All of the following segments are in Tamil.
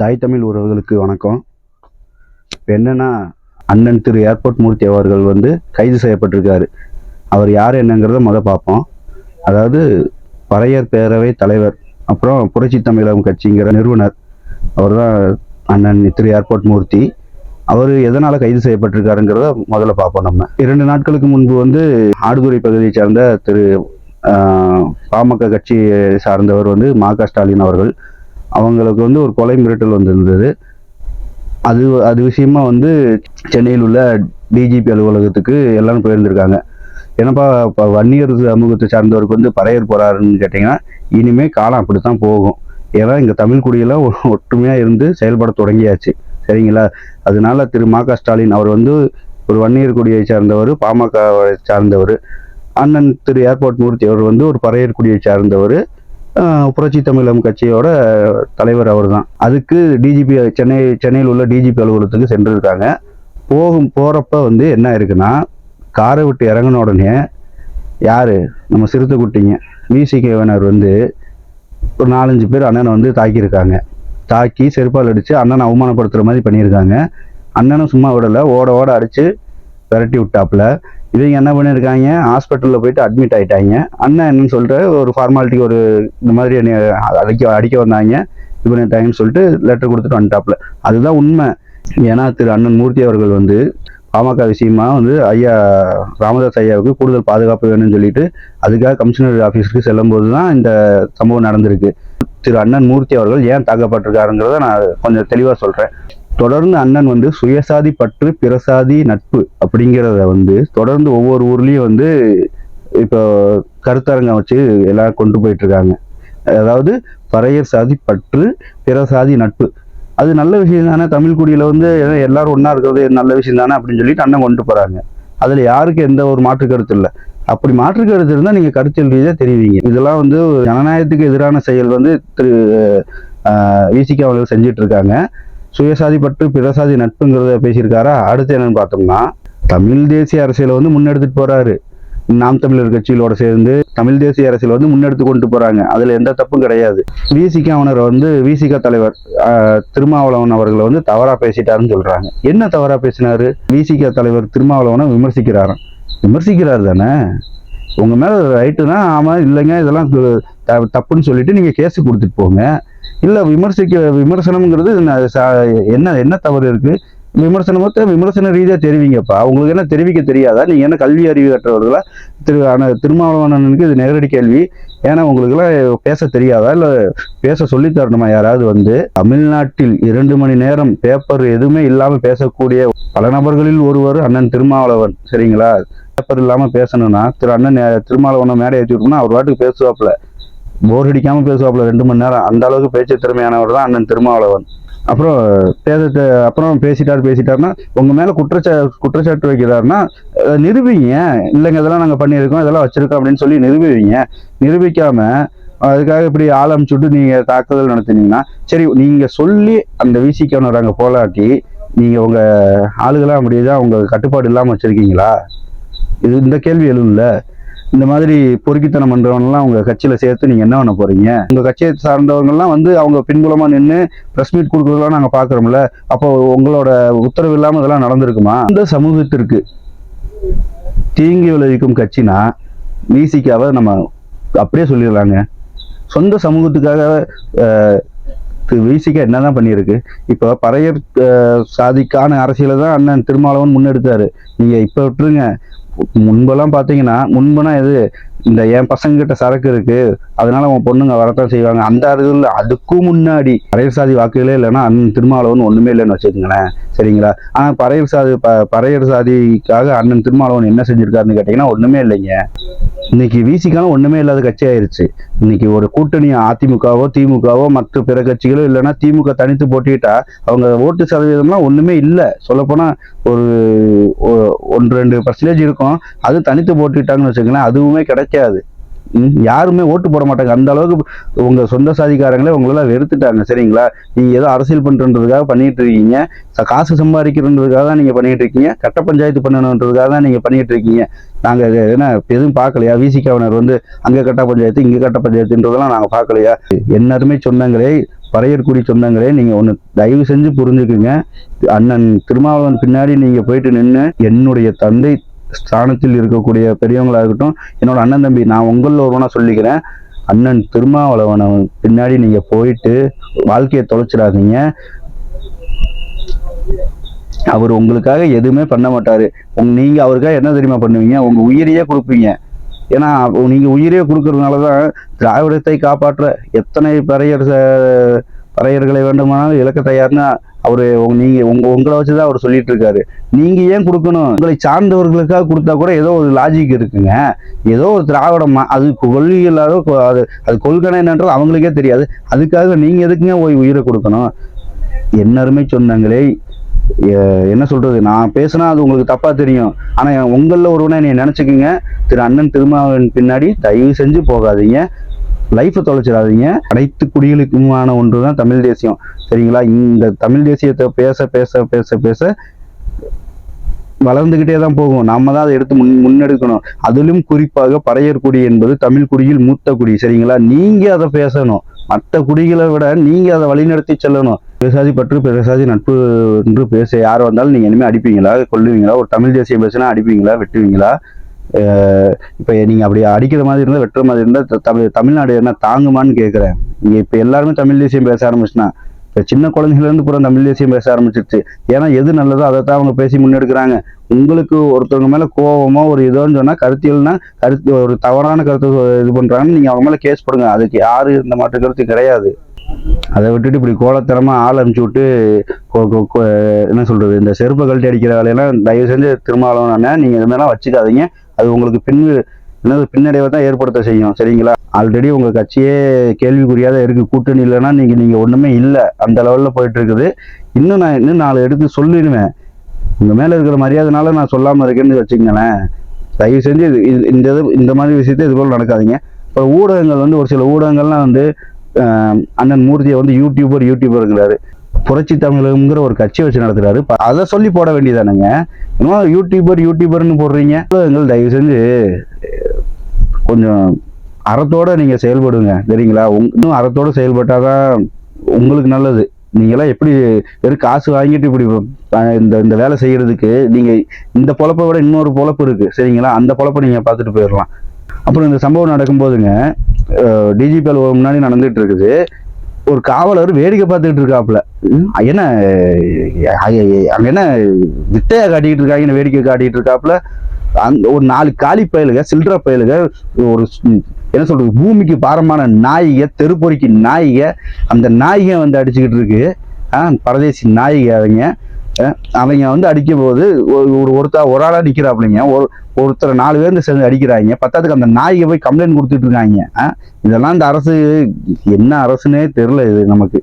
தாய் தமிழ் உறவுகளுக்கு வணக்கம். இப்போ என்னன்னா அண்ணன் திரு ஏர்போர்ட் மூர்த்தி அவர்கள் வந்து கைது செய்யப்பட்டிருக்காரு. அவர் யார் என்னங்கிறத முத பார்ப்போம் அதாவது பறையர் பேரவை தலைவர் அப்புறம் புரட்சி தமிழகம் கட்சிங்கிற நிறுவனர். அவர் தான் அண்ணன் திரு ஏர்போர்ட் மூர்த்தி. அவர் எதனால் கைது செய்யப்பட்டிருக்காருங்கிறத முதல்ல பார்ப்போம் நம்ம. இரண்டு நாட்களுக்கு முன்பு வந்து ஆடுதுறை பகுதியை சார்ந்த திரு பாமக கட்சி சார்ந்தவர் வந்து மா க ஸ்டாலின் அவர்கள். அவங்களுக்கு வந்து ஒரு கொலை மிரட்டல் வந்திருந்தது. அது அது விஷயமா வந்து சென்னையில் உள்ள டிஜிபி அலுவலகத்துக்கு எல்லாரும் போயிருந்திருக்காங்க. ஏன்னாப்பா இப்போ வன்னியர் சமூகத்தை சார்ந்தவருக்கு வந்து பறையர் போறாருன்னு கேட்டிங்கன்னா இனிமேல் காலம் அப்படி தான் போகும். ஏன்னா இங்கே தமிழ் குடியெல்லாம் ஒ- இருந்து செயல்பட தொடங்கியாச்சு. சரிங்களா? அதனால திரு மா க ஸ்டாலின் அவர் வந்து ஒரு வன்னியர் குடியை சார்ந்தவர் பாமகவை சார்ந்தவர் அண்ணன் திரு ஏர்போர்ட் மூர்த்தி அவர் வந்து ஒரு பறையர் குடியை சார்ந்தவர் புரட்சி தமிழம் கட்சியோட தலைவர் அவர் தான் அதுக்கு டிஜிபி சென்னை சென்னையில் உள்ள டிஜிபி அலுவலகத்துக்கு சென்றிருக்காங்க. போகும் போகிறப்ப வந்து என்ன இருக்குன்னா காரை விட்டு இறங்கின உடனே யார்? நம்ம சிறுத்தைக்குட்டிங்க விசிகேவனர் வந்து ஒரு நாலஞ்சு பேர் அண்ணனை வந்து தாக்கியிருக்காங்க. தாக்கி செருப்பால் அடித்து அண்ணனை அவமானப்படுத்துகிற மாதிரி பண்ணியிருக்காங்க. அண்ணனும் சும்மா விடலை ஓட ஓட அடித்து விரட்டி விட்டாப்புல. இவங்க என்ன பண்ணியிருக்காங்க ஹாஸ்பிட்டலில் போயிட்டு அட்மிட் ஆயிட்டாங்க. அண்ணன் என்னன்னு சொல்லிட்டு ஒரு ஃபார்மாலிட்டிக்கு ஒரு இந்த மாதிரி என்னை அடிக்க அடிக்க வந்தாங்க. இது பண்ணிட்டாங்கன்னு சொல்லிட்டு லெட்டர் கொடுத்துட்டு வந்துட்டாப்புல. அதுதான் உண்மை. ஏன்னா திரு அண்ணன் மூர்த்தி அவர்கள் வந்து பாமக விஷயமா வந்து ஐயா ராமதாஸ் ஐயாவுக்கு கூடுதல் பாதுகாப்பு வேணும்னு சொல்லிட்டு அதுக்காக கமிஷனர் ஆஃபீஸுக்கு செல்லும்போது தான் இந்த சம்பவம் நடந்திருக்கு. திரு அண்ணன் மூர்த்தி அவர்கள் ஏன் தாக்கப்பட்டிருக்காருங்கிறத நான் கொஞ்சம் தெளிவாக சொல்கிறேன் தொடர்ந்து அண்ணன் வந்து சுயசாதி பற்று பிறசாதி நட்பு அப்படிங்கிறத வந்து தொடர்ந்து ஒவ்வொரு ஊர்லேயும் வந்து இப்போ கருத்தரங்கம் வச்சு எல்லாம் கொண்டு போயிட்டு இருக்காங்க. அதாவது பறையர் சாதி பற்று பிற சாதி நட்பு. அது நல்ல விஷயம் தானே. தமிழ் குடியில வந்து எல்லாரும் ஒன்றா இருக்கிறது நல்ல விஷயம் தானே அப்படின்னு சொல்லிட்டு அண்ணன் கொண்டு போறாங்க. அதுல யாருக்கு எந்த ஒரு மாற்று கருத்து இல்லை. அப்படி மாற்று கருத்து இருந்தால் நீங்க கருத்தியல் ரீதியாக தெரிவிங்க. இதெல்லாம் வந்து ஜனநாயகத்துக்கு எதிரான செயல் வந்து திரு விசிகா அவர்கள் செஞ்சுட்டு இருக்காங்க. சுயசாதி பற்று பிறசாதி நட்புங்கிறத பேசியிருக்காரா? அடுத்து என்னன்னு பார்த்தோம்னா தமிழ் தேசிய அரசியலை வந்து முன்னெடுத்துட்டு போறாரு. நாம் தமிழர் கட்சிகளோட சேர்ந்து தமிழ் தேசிய அரசியல் வந்து முன்னெடுத்து கொண்டு போறாங்க. அதுல எந்த தப்பும் கிடையாது. விசிகா அவனர் வந்து விசிகா தலைவர் திருமாவளவன் அவர்களை வந்து தவறா பேசிட்டாருன்னு சொல்றாங்க. என்ன தவறா பேசினாரு? விசிகா தலைவர் திருமாவளவனை விமர்சிக்கிறாராம். விமர்சிக்கிறார் தானே? உங்க மேல ரைட்டுனா ஆமா இல்லைங்க இதெல்லாம் த- தப்புன்னு சொல்லிட்டு நீங்க கேஸ் கொடுத்துட்டு போங்க. இல்ல விமர்சிக்க விமர்சனம்ங்கிறது என்ன என்ன தவறு இருக்கு? விமர்சனமத்தை விமர்சன ரீதியாக தெரிவிங்கப்பா. உங்களுக்கு என்ன தெரிவிக்க தெரியாதா? நீங்கள் என்ன கல்வி அறிவு கற்றவர்களா? திரு ஆனால் திருமாவளவனுக்கு இது நேரடி கேள்வி. ஏன்னா உங்களுக்குலாம் பேச தெரியாதா? இல்லை பேச சொல்லி தரணுமா யாராவது வந்து? தமிழ்நாட்டில் இரண்டு மணி நேரம் பேப்பர் எதுவுமே இல்லாமல் பேசக்கூடிய பல நபர்களில் ஒருவர் அண்ணன் திருமாவளவன். சரிங்களா? பேப்பர் இல்லாம பேசணும்னா திரு அண்ணன் திருமாவளவனை மேடை ஏற்றி அவர் வாட்டுக்கு பேசுவாப்புல. போர் அடிக்காம பேசுவாப்புல ரெண்டு மணி நேரம். அந்த அளவுக்கு பேச்சு திறமையானவர் தான் அண்ணன் திருமாவளவன். அப்புறம் பேச அப்புறம் பேசிட்டார் பேசிட்டாருன்னா உங்க மேல குற்றச்சா குற்றச்சாட்டு வைக்கிறாருன்னா நிரூபிங்க. இல்லைங்க இதெல்லாம் நாங்க பண்ணியிருக்கோம் இதெல்லாம் வச்சிருக்கோம் அப்படின்னு சொல்லி நிரூபிங்க. நிரூபிக்காம அதுக்காக இப்படி ஆள் அனுப்பிச்சுட்டு நீங்க தாக்குதல் நடத்தினீங்கன்னா சரி நீங்க சொல்லி அந்த விசிக்கணும் அங்கே போலாட்டி நீங்க உங்க ஆளுகளாம் அப்படிதான் உங்க கட்டுப்பாடு இல்லாம வச்சிருக்கீங்களா? இது இந்த கேள்வி எழுதுல இந்த மாதிரி பொறுக்கித்தனம் பண்றவங்கலாம் உங்க கட்சியில சேர்த்து நீங்க என்ன பண்ண போறீங்க? உங்க கட்சியை சார்ந்தவங்கலாம் வந்து அவங்க பின்புலமா நின்று பிரஸ் மீட் கொடுக்குறதெல்லாம் நாங்க பாக்குறோம்ல அப்போ உங்களோட உத்தரவு இல்லாம இதெல்லாம் நடந்திருக்குமா? இந்த சமூகத்திற்கு தீங்கு விளைவிக்கும் கட்சினா விசிக்காவை நம்ம அப்படியே சொல்லிடலாங்க. சொந்த சமூகத்துக்காக அஹ், திரு என்னதான் பண்ணியிருக்கு? இப்போ பறையர் சாதிக்கான அரசியலை தான் அண்ணன் திருமாவளவன் முன்னெடுத்தாரு. நீங்க இப்ப விட்டுருங்க. முன்பெல்லாம் பார்த்தீங்கன்னா முன்புனா எது இந்த என் பசங்க கிட்ட சரக்கு இருக்கு அதனால உன் பொண்ணுங்க வரத்தான் செய்வாங்க. அந்த அறிவில் அதுக்கும் முன்னாடி பறையர் சாதி வாக்குகளே இல்லைன்னா அண்ணன் திருமாவளவன் ஒண்ணுமே இல்லைன்னு வச்சுக்கோங்களேன். சரிங்களா? ஆனால் பறையர் சாதி ப- பறையர் சாதிக்காக அண்ணன் திருமாவளவன் என்ன செஞ்சுருக்காருன்னு கேட்டிங்கன்னா ஒன்றுமே இல்லைங்க. இன்னைக்கு விசிக்கான ஒன்றுமே இல்லாத கட்சி ஆயிடுச்சு இன்னைக்கு ஒரு கூட்டணி அதிமுகவோ திமுகவோ மற்ற பிற கட்சிகளோ இல்லைன்னா திமுக தனித்து போட்டிட்டா அவங்க ஓட்டு சதவீதம்லாம் ஒன்றுமே இல்லை. சொல்லப்போனால் ஒரு ஒ- ஒன்று ரெண்டு பர்சன்டேஜ் இருக்கும். அது தனித்து போட்டுக்கிட்டாங்கன்னு வச்சுக்கோங்களேன் அதுவுமே கிடைக்காது. யாருமே ஓட்டு போட மாட்டாங்க. அந்த அளவுக்கு உங்க சொந்த சாதிக்காரங்களே உங்களெல்லாம் வெறுத்துட்டாங்க சரிங்களா? நீங்க ஏதோ அரசியல் பண்றதுக்காக பண்ணிட்டு இருக்கீங்க. காசு சம்பாதிக்கிறதுக்காக தான் நீங்க பண்ணிட்டு இருக்கீங்க. கட்ட பஞ்சாயத்து பண்ணணுன்றதுக்காக தான் நீங்க பண்ணிட்டு இருக்கீங்க. நாங்க என்ன எதுவும் பார்க்கலையா? விசி கவர்னர் வந்து அங்க கட்ட பஞ்சாயத்து இங்க கட்ட பஞ்சாயத்துன்றதெல்லாம் நாங்க பார்க்கலையா? எல்லாருமே சொன்னாங்களே பறையர்குடி சொந்தங்களே நீங்க ஒன்று தயவு செஞ்சு புரிஞ்சுக்குங்க. அண்ணன் திருமாவளவன் பின்னாடி நீங்க போயிட்டு நின்று என்னுடைய தந்தை ஸ்தானத்தில் இருக்கக்கூடிய பெரியவங்களா இருக்கட்டும் என்னோட அண்ணன் தம்பி நான் உங்களில் ஒருவனா சொல்லிக்கிறேன். அண்ணன் திருமாவளவனை பின்னாடி நீங்க போயிட்டு வாழ்க்கையை தொலைச்சிடாதீங்க. அவர் உங்களுக்காக எதுவுமே பண்ண மாட்டாரு. உங்க நீங்க அவருக்காக என்ன தெரியுமா பண்ணுவீங்க? உங்க உயிரையே கொடுப்பீங்க. ஏன்னா நீங்கள் நீங்க உயிரையே கொடுக்கறதுனால தான் திராவிடத்தை காப்பாற்ற எத்தனை பறையர் பறையர்களை வேண்டுமானாலும் இழக்க தயார்னா அவரு நீங்க உங்க உங்களை வச்சுதான் அவர் சொல்லிட்டு இருக்காரு நீங்க ஏன் கொடுக்கணும்? உங்களை சார்ந்தவர்களுக்காக கொடுத்தா கூட ஏதோ ஒரு லாஜிக் இருக்குங்க. ஏதோ ஒரு திராவிடமா அது கொள்கை இல்லாத அது அது கொள்கை என்னன்றது அவங்களுக்கே தெரியாது. அதுக்காக நீங்க எதுக்குங்க போய் உயிரை கொடுக்கணும்? என்னருமே சொன்னாங்களே என்ன சொல்றது? நான் பேசினா அது உங்களுக்கு தப்பா தெரியும். ஆனா உங்களில் ஒருவனை நீ நினைச்சுக்கோங்க. திரு அண்ணன் திருமாவன் பின்னாடி தயவு செஞ்சு போகாதீங்க. லைஃப்பை தொலைச்சிடாதீங்க. அனைத்து குடிகளுக்குமான ஒன்று தான் தமிழ் தேசியம். சரிங்களா? இந்த தமிழ் தேசியத்தை பேச பேச பேச பேச வளர்ந்துகிட்டே தான் போகும். நம்ம தான் அதை எடுத்து முன் முன்னெடுக்கணும். அதிலும் குறிப்பாக பறையர் குடி என்பது தமிழ் குடியில் மூத்த குடி. சரிங்களா? நீங்கள் அதை பேசணும். மற்ற குடிகளை விட நீங்கள் அதை வழிநடத்தி செல்லணும். பேசாதி பற்று பேசாதி நட்பு என்று பேச யார் வந்தாலும் நீங்கள் இனிமேல் அடிப்பீங்களா? கொல்லுவீங்களா? ஒரு தமிழ் தேசியம் பேசினா அடிப்பீங்களா? வெட்டுவீங்களா? இப்போ நீங்கள் அப்படி அடிக்கிற மாதிரி இருந்தால் வெட்டுற மாதிரி இருந்தால் தமிழ் தமிழ்நாடு என்ன தாங்குமான்னு கேட்குறேன் நீங்கள் இப்போ எல்லாருமே தமிழ் தேசியம் பேச ஆரம்பிச்சுன்னா இப்போ சின்ன குழந்தைங்கலேருந்து பூரா தமிழ் தேசியம் பேச ஆரம்பிச்சிருச்சு. ஏன்னா எது நல்லதோ அதை தான் அவங்க பேசி முன்னெடுக்கிறாங்க. உங்களுக்கு ஒருத்தவங்க மேலே கோபமோ ஒரு இதோன்னு சொன்னால் கருத்தியல்னா கருத்து ஒரு தவறான கருத்து இது பண்ணுறாங்கன்னு நீங்கள் அவங்க மேலே கேஸ் போடுங்க. அதுக்கு யாரு இந்த மாற்று கருத்து கிடையாது. அதை விட்டுட்டு இப்படி கோலத்தனமாக ஆள் அனுப்பிச்சு விட்டு என்ன சொல்கிறது இந்த செருப்பை கழட்டி அடிக்கிற வேலையெல்லாம் தயவு செஞ்சு திருமாவளவன் நீங்கள் நீங்க இது மாதிரிலாம் வச்சுக்காதீங்க. அது உங்களுக்கு பின் என்னது பின்னடைவை தான் ஏற்படுத்த செய்யும் சரிங்களா? ஆல்ரெடி உங்கள் கட்சியே கேள்விக்குறியாத இருக்குது கூட்டணி இல்லைன்னா நீங்கள் நீங்கள் ஒன்றுமே இல்லை. அந்த லெவலில் போயிட்டு இருக்குது. இன்னும் நான் இன்னும் நாலு எடுத்து சொல்லிடுவேன். உங்கள் மேலே இருக்கிற மரியாதைனால நான் சொல்லாமல் இருக்கேன்னு வச்சுக்கங்களேன். தயவு செஞ்சு இது- இது- இந்த இது இந்த மாதிரி விஷயத்தை இது போல் நடக்காதீங்க. இப்போ ஊடகங்கள் வந்து ஒரு சில ஊடகங்கள்லாம் வந்து அண்ணன் மூர்த்தியை வந்து யூடியூபர் யூடியூபருங்கிறாரு புரட்சி தமிழகம்ங்கிற ஒரு கட்சி வச்சு நடத்துறாரு. அதை சொல்லி போட வேண்டியதானுங்க. இன்னும் யூடியூபர் யூடியூபர்னு போடுறீங்க. ஊடகங்கள் தயவு செஞ்சு கொஞ்சம் அறத்தோட நீங்க செயல்படுங்க. சரிங்களா? இன்னும் அறத்தோட செயல்பட்டாதான் உங்களுக்கு நல்லது. நீங்களாம் எப்படி வெறும் காசு வாங்கிட்டு இப்படி இந்த இந்த வேலை செய்யறதுக்கு நீங்க இந்த பொழப்பை விட இன்னொரு பொழப்பு இருக்கு. சரிங்களா? அந்த பொழப்பை நீங்க பார்த்துட்டு போயிடலாம். அப்புறம் இந்த சம்பவம் நடக்கும்போதுங்க டிஜிபி அலுவலகம் முன்னாடி நடந்துட்டு இருக்குது. ஒரு காவலர் வேடிக்கை பார்த்துக்கிட்டு இருக்காப்புல. என்ன அங்க என்ன வித்தையா காட்டிக்கிட்டு இருக்காங்கன்னு வேடிக்கை காட்டிட்டு இருக்காப்புல? அந்த ஒரு நாலு காலி பயலுக சில்லற பயலுக ஒரு என்ன சொல்றது பூமிக்கு பாரமான நாயிக தெருப்பொறிக்கு நாயிக அந்த நாயிக வந்து அடிச்சுக்கிட்டு இருக்கு. பரதேசி நாயிக அவங்க. அவங்க வந்து அடிக்கும் போது ஒரு ஒரு ஒருத்தர் ஒரு ஆளாக நிக்கிறாப்புலைங்க. ஒரு ஒருத்தர் நாலு பேர் சேர்ந்து அடிக்கிறாங்க. பத்தாத்துக்கு அந்த நாய்க்கு போய் கம்ப்ளைண்ட் கொடுத்துட்டு இருக்காங்க இதெல்லாம் இந்த அரசு என்ன அரசுனே தெரில இது நமக்கு.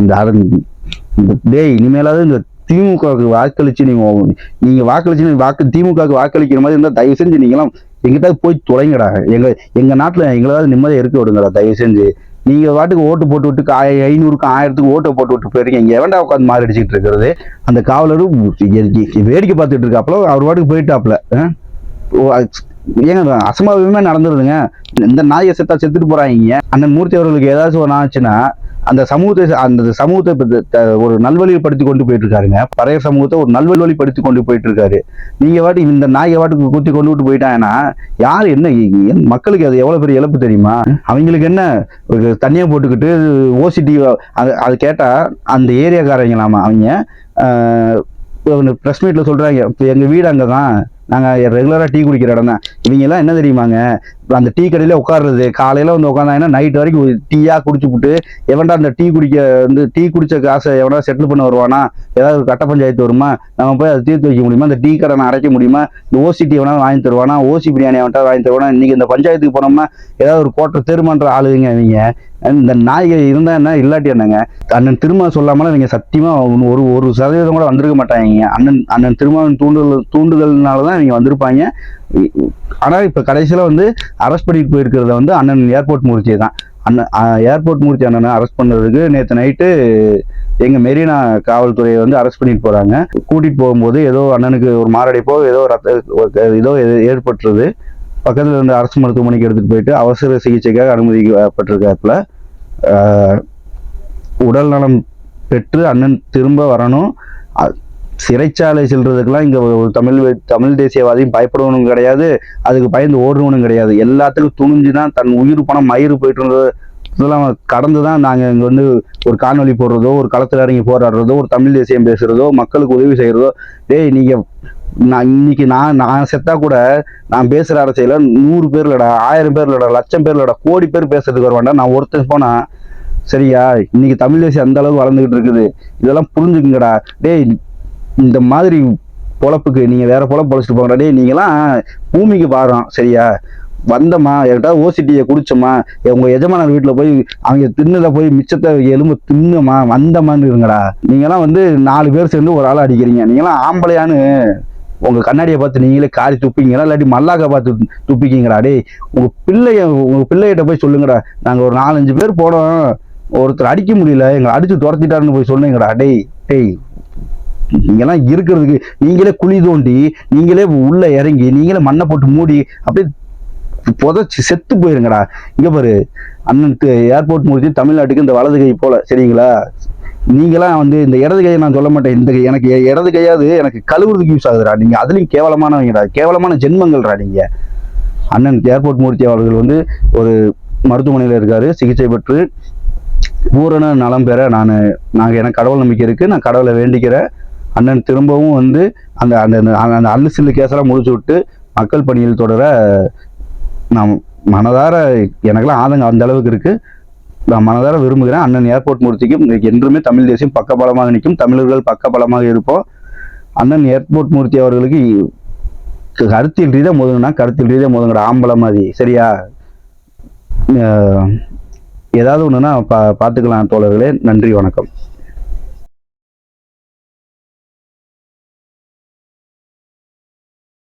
இந்த இந்த டேய் இனிமேலாவது இந்த திமுகவுக்கு வாக்களிச்சு நீங்க நீங்க வாக்களிச்சு வாக்கு திமுகவுக்கு வாக்களிக்கிற மாதிரி இருந்தால் தயவு செஞ்சு நீங்களாம் எங்கிட்ட போய் தொலைங்கடா. எங்க எங்க நாட்டுல எங்களாவது நிம்மதியாக இருக்க விடுங்கடா. தயவு செஞ்சு. நீங்கள் வாட்டுக்கு ஓட்டு போட்டு விட்டு ஆய- ஐநூறுக்கும் ஆயிரத்துக்கு ஓட்டை போட்டு விட்டு போயிருக்கீங்க. இங்க எவன்டா உட்காந்து மாறி அடிச்சுட்டு இருக்கிறது? அந்த காவலரும் வேடிக்கை பார்த்துட்டு இருக்காப்புல. அவர் வாட்டுக்கு போயிட்டாப்புல. ஓ, ஏங்க அசம்பாவிதமே நடந்துருதுங்க. இந்த நாயை செத்தா செத்துட்டு போறாங்க அண்ணன் மூர்த்தி அவர்களுக்கு ஏதாச்சும் ஒன்று ஆச்சுன்னா அந்த சமூகத்தை அந்த சமூகத்தை ஒரு நல்வழிப்படுத்தி கொண்டு போயிட்டு இருக்காருங்க பழைய சமூகத்தை ஒரு நல்வழிப்படுத்தி கொண்டு போயிட்டு இருக்காரு நீங்க வாட்டி இந்த நாயை வாட்டுக்கு குத்தி கொண்டு விட்டு போயிட்டாங்கன்னா யார் என்ன மக்களுக்கு அது எவ்வளவு பெரிய இழப்பு தெரியுமா? அவங்களுக்கு என்ன ஒரு தண்ணியை போட்டுக்கிட்டு ஓசிடி அது அது கேட்டா அந்த ஏரியாக்காரங்களாமா அவங்க ப்ரெஸ் மீட்ல சொல்றாங்க இப்போ எங்க வீடு அங்கதான் நாங்கள் ரெகுலராக டீ குடிக்கிற இடம் தான் இவங்கெல்லாம் என்ன தெரியுமாங்க அந்த டீ கடையில உட்காருறது. காலையில வந்து உட்காந்தாங்கன்னா நைட் வரைக்கும் டீயா விட்டு எவன்டா அந்த டீ குடிக்க வந்து டீ குடிச்ச காசை எவனா செட்டில் பண்ண வருவானா? ஏதாவது ஒரு கட்ட பஞ்சாயத்து வருமா? நம்ம போய் அதை தீர்த்து வைக்க முடியுமா? அந்த டீ கடனை அரைக்க முடியுமா? இந்த ஓசிடி எவனா வாங்கி தருவானா? ஓசி பிரியாணி அவன்கிட்ட வாங்கி தருவானா? இன்னைக்கு இந்த பஞ்சாயத்துக்கு போனோம்னா ஏதாவது ஒரு கோட்டை தெருமான்ற ஆளுங்க இவங்க இந்த நாய்கள் இருந்தா என்ன? இல்லாட்டி என்னங்க? அண்ணன் திரும்ப சொல்லாமல இவங்க சத்தியமா ஒரு ஒரு சதவீதம் கூட வந்திருக்க மாட்டாங்க. அண்ணன் அண்ணன் திருமாவின் தூண்டுதல் தூண்டுதல்னால தான் இவங்க வந்திருப்பாங்க. ஆனால் இப்போ கடைசியில் வந்து அரெஸ்ட் பண்ணிட்டு போயிருக்கிறத வந்து அண்ணன் ஏர்போர்ட் மூர்த்தி தான். அண்ணன் ஏர்போர்ட் மூர்த்தி அண்ணனை அரெஸ்ட் பண்ணுறதுக்கு நேற்று நைட்டு எங்கள் மெரினா காவல்துறையை வந்து அரெஸ்ட் பண்ணிட்டு போகிறாங்க கூட்டிகிட்டு போகும்போது ஏதோ அண்ணனுக்கு ஒரு மாரடைப்போ ஏதோ ரத்த ஏதோ ஏற்பட்டுருது. பக்கத்தில் இருந்த அரசு மருத்துவமனைக்கு எடுத்துகிட்டு போயிட்டு அவசர சிகிச்சைக்காக அனுமதிக்கப்பட்டிருக்காப்புல. உடல் நலம் பெற்று அண்ணன் திரும்ப வரணும். சிறைச்சாலை செல்றதுக்கெல்லாம் இங்க தமிழ் தமிழ் தேசியவாதியும் பயப்படணும் கிடையாது. அதுக்கு பயந்து ஓடுறவனும் கிடையாது. எல்லாத்துக்கும் துணிஞ்சு தான் தன் உயிர் பணம் மயிறு போயிட்டு இதெல்லாம் கடந்து தான் நாங்கள் இங்கே வந்து ஒரு காணொலி போடுறதோ ஒரு களத்தில் இறங்கி போராடுறதோ ஒரு தமிழ் தேசியம் பேசுகிறதோ மக்களுக்கு உதவி செய்கிறதோ டேய் நீங்கள் நான் இன்னைக்கு நான் நான் செத்தா கூட நான் பேசுகிற அரசியல நூறு பேர் இல்லடா ஆயிரம் பேர் இல்லடா லட்சம் பேர் இல்லடா கோடி பேர் பேசுறதுக்கு வர வேண்டாம் நான் ஒருத்தர் போனால் சரியா இன்னைக்கு தமிழ் தேசியம் அந்த அளவுக்கு வளர்ந்துகிட்டு இருக்குது. இதெல்லாம் புரிஞ்சுக்குங்கடா. டேய் இந்த மாதிரி பொழப்புக்கு நீங்கள் வேறு பொழப்பு பொழைச்சிட்டு போங்கடே நீங்களாம் பூமிக்கு பாடுறோம் சரியா? வந்தம்மா என்கிட்ட ஓசிட்டியை குடிச்சோமா உங்கள் எஜமானர் வீட்டில் போய் அவங்க தின்னதை போய் மிச்சத்தை எலும்பு தின்னுமா வந்தம்மான்னு இருங்கடா. நீங்களாம் வந்து நாலு பேர் சேர்ந்து ஒரு ஆள் அடிக்கிறீங்க. நீங்களாம் ஆம்பளையான்னு உங்கள் கண்ணாடியை பார்த்து நீங்களே காரி துப்பிங்களா இல்லாட்டி மல்லாக்க பார்த்து துப்பிக்கிங்கடா டே உங்கள் பிள்ளைய உங்கள் பிள்ளைகிட்ட போய் சொல்லுங்கடா. நாங்கள் ஒரு நாலஞ்சு பேர் போனோம் ஒருத்தர் அடிக்க முடியல எங்களை அடித்து துரத்திட்டாருன்னு போய் சொல்லுங்கடா டேய் டேய். இங்கெல்லாம் இருக்கிறதுக்கு நீங்களே குழி தோண்டி நீங்களே உள்ள இறங்கி நீங்களே மண்ணை போட்டு மூடி அப்படியே புதைச்சி செத்து போயிருங்கடா. இங்க பாரு அண்ணன் ஏர்போர்ட் மூர்த்தி தமிழ்நாட்டுக்கு இந்த வலது கை போல சரிங்களா? நீங்களாம் வந்து இந்த இடது கையை நான் சொல்ல மாட்டேன். இந்த கை எனக்கு இடது கையாவது எனக்கு கழுவுறதுக்கு யூஸ் ஆகுதுடா. நீங்க அதுலயும் கேவலமானவங்கடா. கேவலமான ஜென்மங்கள்டா நீங்க. அண்ணன் ஏர்போர்ட் மூர்த்தி அவர்கள் வந்து ஒரு மருத்துவமனையில் இருக்காரு. சிகிச்சை பெற்று பூரண நலம் பெற நான் நாங்கள் எனக்கு கடவுள் நம்பிக்கை இருக்கு. நான் கடவுளை வேண்டிக்கிறேன். அண்ணன் திரும்பவும் வந்து அந்த அந்த அந்த- அந்த அல்லு சில்லு கேஸெல்லாம் முடிச்சு விட்டு மக்கள் பணியில் தொடர நான் மனதார எனக்கெல்லாம் ஆதங்கம் அந்த அளவுக்கு இருக்கு. நான் மனதார விரும்புகிறேன். அண்ணன் ஏர்போர்ட் மூர்த்திக்கும் என்றுமே தமிழ் தேசியம் பக்கபலமாக நிற்கும். தமிழர்கள் பக்கபலமாக இருப்போம். அண்ணன் ஏர்போர்ட் மூர்த்தி அவர்களுக்கு கருத்தில் ரீதியாக மோதுங்கன்னா கருத்தில் ரீதியாக மோதுங்கடா. ஆம்பளம் மாதிரி சரியா? ஏதாவது ஒன்றுனா பா பார்த்துக்கலாம் தோழர்களே. நன்றி வணக்கம்.